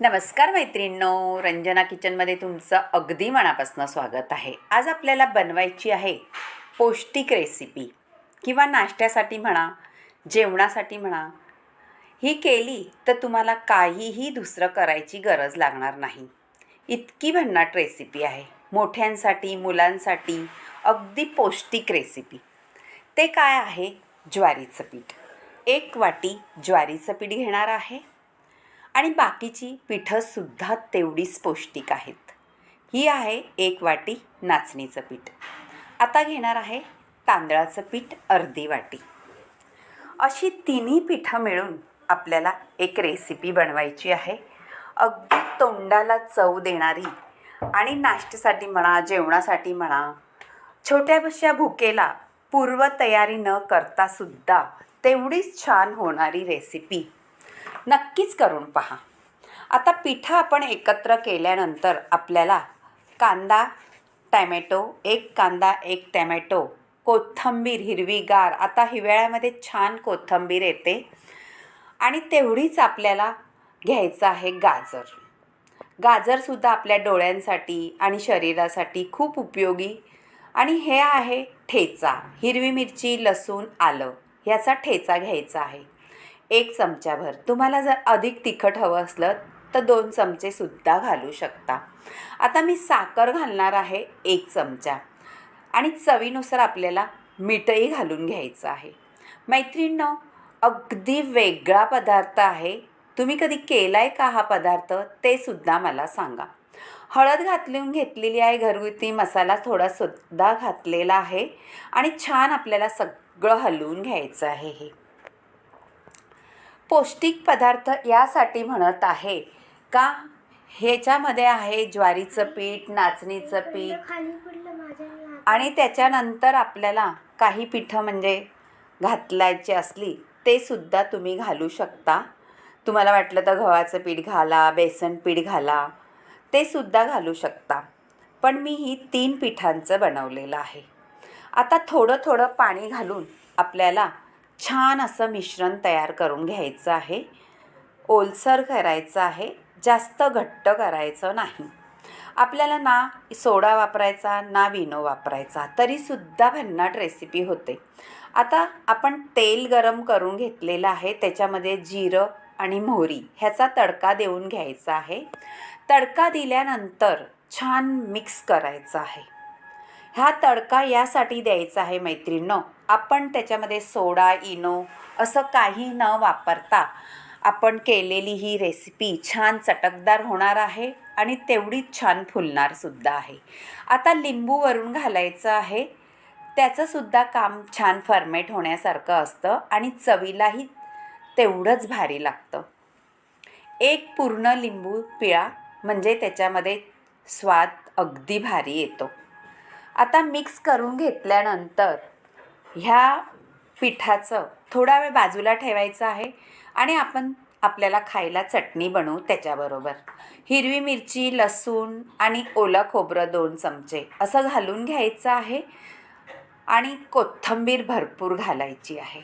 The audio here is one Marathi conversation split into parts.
नमस्कार मैत्रिणींनो रंजना किचनमध्ये तुमचं अगदी मनापासून स्वागत आहे. आज आपल्याला बनवायची आहे पौष्टिक रेसिपी किंवा नाश्त्यासाठी म्हणा जेवणासाठी म्हणा ही केली तर तुम्हाला काहीही दुसरं करायची गरज लागणार नाही. इतकी भन्नाट रेसिपी आहे. मोठ्यांसाठी मुलांसाठी अगदी पौष्टिक रेसिपी ते काय आहे? ज्वारीचं पीठ. एक वाटी ज्वारीचं पीठ घेणार आहे. आणि बाकीची पिठंसुद्धा तेवढीच पौष्टिक आहेत. ही आहे एक वाटी नाचणीचं पीठ. आता घेणार आहे तांदळाचं पीठ अर्धी वाटी. अशी तिन्ही पिठं मिळून आपल्याला एक रेसिपी बनवायची आहे. अगदी तोंडाला चव देणारी आणि नाश्त्यासाठी म्हणा जेवणासाठी म्हणा छोट्याशा भुकेला पूर्वतयारी न करतासुद्धा तेवढीच छान होणारी रेसिपी नक्कीच करून पहा. आता पिठं आपण एकत्र केल्यानंतर आपल्याला कांदा टॅमॅटो एक कांदा एक टॅमॅटो कोथिंबीर हिरवीगार आता हिवाळ्यामध्ये छान कोथिंबीर येते. आणि तेवढीच आपल्याला घ्यायचं आहे गाजर. गाजरसुद्धा आपल्या डोळ्यांसाठी आणि शरीरासाठी खूप उपयोगी. आणि हे आहे ठेचा. हिरवी मिरची लसूण आलं. ह्याचा ठेचा घ्यायचा आहे. एक चमच्याभर तुम्हाला जर अधिक तिखट हवं असलं तर दोन चमचेसुद्धा घालू शकता. आता मी साखर घालणार आहे एक चमचा. आणि चवीनुसार आपल्याला मीठही घालून घ्यायचं आहे. मैत्रिणींनो अगदी वेगळा पदार्थ आहे. तुम्ही कधी केला आहे का हा पदार्थ? ते सुद्धा मला सांगा. हळद घातलून घेतलेली आहे घरगुती मसाला थोडासुद्धा घातलेला आहे. आणि छान आपल्याला सगळं हलवून घ्यायचं आहे हे. पौष्टिक पदार्थ यासाठी म्हणत आहे. का? ह्याच्यामध्ये आहे ज्वारीचं पीठ नाचणीचं पीठ. आणि त्याच्यानंतर आपल्याला काही पिठं म्हणजे घातलायची असली ते सुद्धा तुम्ही घालू शकता. तुम्हाला वाटलं तर गव्हाचं पीठ घाला बेसन पीठ घाला ते सुद्धा घालू शकता. पण मी ही तीन पिठांचं बनवलेलं आहे. आता थोडं थोडं पाणी घालून आपल्याला छान असं मिश्रण तयार करून घ्यायचं आहे. ओलसर करायचं आहे. जास्त घट्ट करायचं नाही. आपल्याला ना सोडा वापरायचा ना विनो वापरायचा तरीसुद्धा भन्नाट रेसिपी होते. आता आपण तेल गरम करून घेतलेलं आहे. त्याच्यामध्ये जिरं आणि मोहरी ह्याचा तडका देऊन घ्यायचा आहे. तडका दिल्यानंतर छान मिक्स करायचा आहे. हा तडका यासाठी द्यायचा आहे मैत्रिणींनो. आपण त्याच्यामध्ये सोडा इनो असं काही न वापरता आपण केलेली ही रेसिपी छान चटकदार होणार आहे आणि तेवढीच छान फुलणारसुद्धा आहे. आता लिंबू वरून घालायचं आहे. त्याचंसुद्धा काम छान फर्मेट होण्यासारखं असतं आणि चवीलाही तेवढंच भारी लागतं. एक पूर्ण लिंबू पिळा म्हणजे त्याच्यामध्ये स्वाद अगदी भारी येतो. आता मिक्स करून घेतल्यानंतर ह्या पिठाचं थोडा वेळ बाजूला ठेवायचं आहे आणि आपण आपल्याला खायला चटणी बनवू त्याच्याबरोबर. हिरवी मिरची लसूण आणि ओलं खोबरं दोन चमचे असं घालून घ्यायचं आहे आणि कोथिंबीर भरपूर घालायची आहे.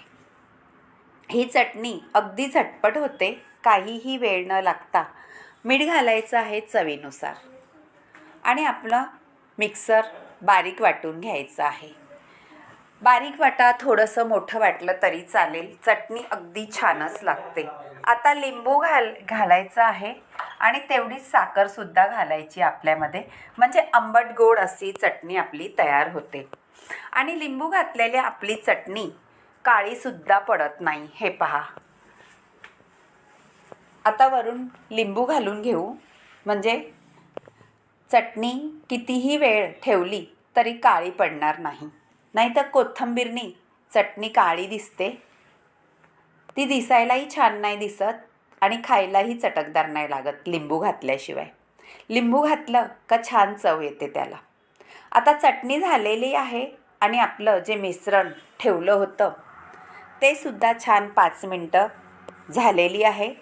ही चटणी अगदी झटपट होते काहीही वेळ न लागता मीठ घालायचं आहे चवीनुसार. आणि आपलं मिक्सर बारीक वाटून घ्यायचं आहे. बारीक वाटा थोडंसं मोठं वाटलं तरी चालेल. चटणी अगदी छानच लागते. आता लिंबू घाल घालायचं आहे आणि तेवढीच साखरसुद्धा घालायची आपल्यामध्ये. म्हणजे आंबट गोड अशी चटणी आपली तयार होते. आणि लिंबू घातलेली आपली चटणी काळीसुद्धा पडत नाही. हे पहा. आता वरून लिंबू घालून घेऊ. म्हणजे चटणी कितीही वेळ ठेवली तरी काळी पडणार नाही. नाहीतर कोथिंबीरनी चटणी काळी दिसते. ती दिसायलाही छान नाही दिसत आणि खायलाही चटकदार नाही लागत लिंबू घातल्याशिवाय. लिंबू घातलं का छान चव येते त्याला. आता चटणी झालेली आहे आणि आपलं जे मिश्रण ठेवलं होतं ते सुद्धा छान पाच मिनटं झालेली आहे.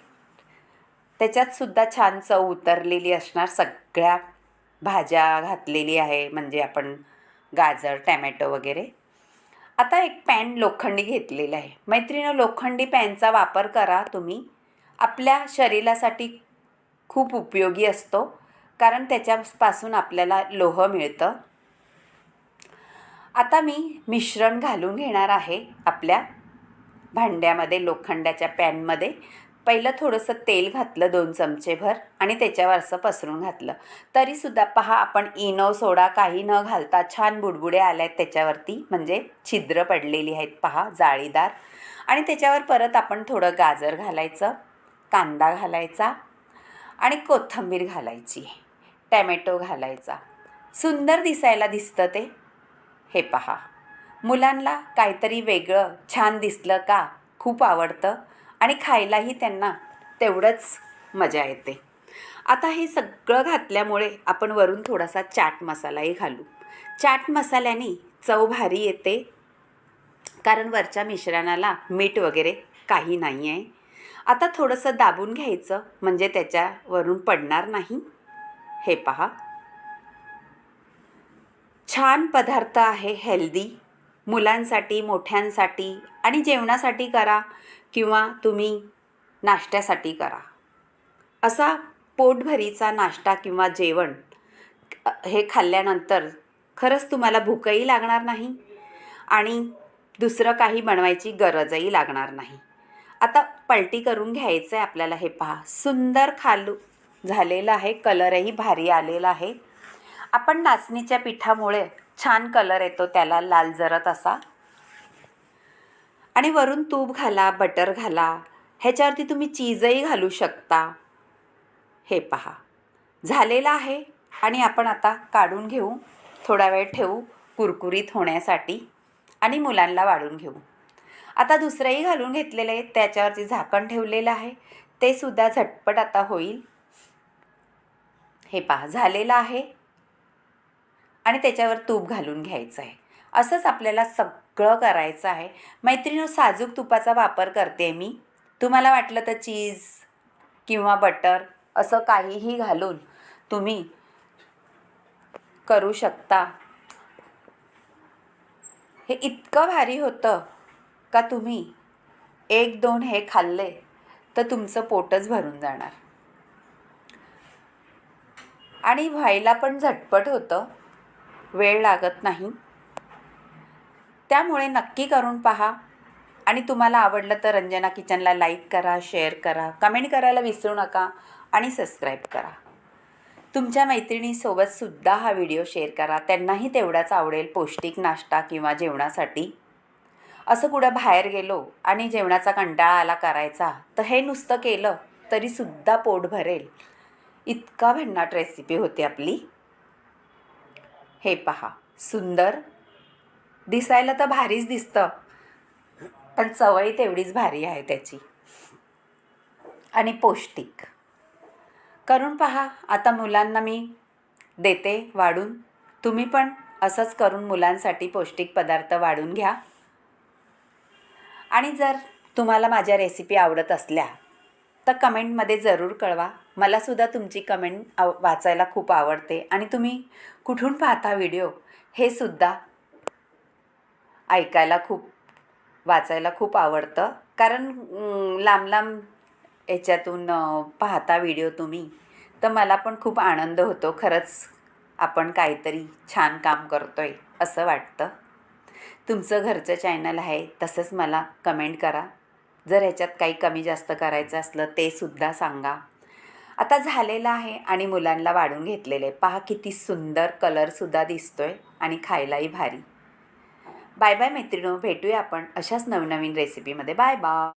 त्याच्यात सुद्धा छान चव उतरलेली असणार सगळ्या भाज्या घातलेली आहे म्हणजे आपण गाजर टॅमॅटो वगैरे. आता एक पॅन लोखंडी घेतलेलं आहे. मैत्रिणं लोखंडी पॅनचा वापर करा तुम्ही. आपल्या शरीरासाठी खूप उपयोगी असतो कारण त्याच्यापासून आपल्याला लोह मिळतं. आता मी मिश्रण घालून घेणार आहे आपल्या भांड्यामध्ये लोखंडाच्या पॅनमध्ये. पहिलं थोडंसं तेल घातलं दोन चमचेभर आणि त्याच्यावर असं पसरून घातलं. तरीसुद्धा पहा आपण इनो सोडा काही न घालता छान बुडबुडे आल्या आहेत त्याच्यावरती म्हणजे छिद्र पडलेली आहेत पहा जाळीदार. आणि त्याच्यावर परत आपण थोडं गाजर घालायचं कांदा घालायचा आणि कोथिंबीर घालायची टॅमॅटो घालायचा. सुंदर दिसायला दिसतं ते. हे पहा. मुलांना काहीतरी वेगळं छान दिसलं का? खूप आवडतं. आणि खायलाही त्यांना तेवढंच मजा येते. आता हे सगळं घातल्यामुळे आपण वरून थोडासा चाट मसालाही घालू. चाट मसाल्याने चव भारी येते. कारण वरच्या मिश्रणाला मीठ वगैरे काही नाही आहे. आता थोडंसं दाबून घ्यायचं म्हणजे त्याच्यावरून पडणार नाही. हे पहा. छान पदार्थ आहे हेल्दी. मुलांसाठी मोठ्यांसाठी आणि जेवणासाठी करा. किंवा तुम्ही नाश्त्यासाठी करा. असा पोटभरीचा नाश्ता किंवा जेवण हे खाल्ल्यानंतर खरंच तुम्हाला भूकही लागणार नाही आणि दुसरं काही बनवायची गरजही लागणार नाही. आता पलटी करून घ्यायचं आहे आपल्याला हे पहा. सुंदर खालू झालेलं आहे. कलरही भारी आलेला आहे. आपण नाचणीच्या पिठामुळे छान कलर येतो त्याला लाल जरत असा. आणि वरून तूप घाला बटर घाला. ह्याच्यावरती तुम्ही चीजही घालू शकता. हे पहा. झालेलं आहे आणि आपण आता काढून घेऊ. थोडा वेळ ठेवू कुरकुरीत होण्यासाठी आणि मुलांना वाढून घेऊ. आता दुसरंही घालून घेतलेलं आहे. त्याच्यावरती झाकण ठेवलेलं आहे. ते सुद्धा झटपट आता होईल. हे पहा. झालेलं आहे. आणि त्याच्यावर तूप घालून घ्यायचं आहे असंच आपल्याला सगळं करायचं आहे. मैत्रिणी साजूक तुपाचा वापर करते मी. तुम्हाला वाटलं तर चीज किंवा बटर असं काहीही घालून तुम्ही करू शकता. हे इतकं भारी होतं का तुम्ही एक दोन हे खाल्ले तर तुमचं पोटच भरून जाणार. आणि व्हायला पण झटपट होतं. वेळ लागत नाही. त्यामुळे नक्की करून पहा. आणि तुम्हाला आवडलं तर रंजना किचनला लाईक करा शेअर करा कमेंट करायला विसरू नका आणि सबस्क्राईब करा. तुमच्या मैत्रिणीसोबतसुद्धा हा व्हिडिओ शेअर करा. त्यांनाही तेवढाच आवडेल पौष्टिक नाश्ता किंवा जेवणासाठी. असं कुठं बाहेर गेलो आणि जेवणाचा कंटाळा आला करायचा तर हे नुसतं केलं तरीसुद्धा पोट भरेल. इतका भन्नाट रेसिपी होती आपली. हे पहा सुंदर दिसायला तर भारीच दिसतं. पण चवही तेवढीच भारी आहे त्याची. आणि पौष्टिक. करून पहा आता मुलांना मी देते वाढून. तुम्ही पण असंच करून मुलांसाठी पौष्टिक पदार्थ वाढून घ्या. आणि जर तुम्हाला माझ्या रेसिपी आवडत असल्या तर कमेंटमध्ये जरूर कळवा. मलासुद्धा तुमची कमेंट आव वाचायला खूप आवडते. आणि तुम्ही कुठून पाहता व्हिडिओ हे सुद्धा ऐकायला खूप वाचायला खूप आवडतं. कारण लांब लांब याच्यातून पाहता व्हिडिओ तुम्ही तर मला पण खूप आनंद होतो. खरंच आपण काहीतरी छान काम करतो आहे असं वाटतं. तुमचं घरचं चॅनल आहे तसंच मला कमेंट करा. जर ह्याच्यात काही कमी जास्त करायचं असलं ते सुद्धा सांगा. आता झालेलं आहे आणि मुलांना वाढून घेतलेलं आहे. पहा किती सुंदर कलरसुद्धा दिसतोय आणि खायलाही भारी. बाय बाय मैत्रिणो भेटूया आपण अशाच नवनवीन रेसिपीमध्ये बाय बाय.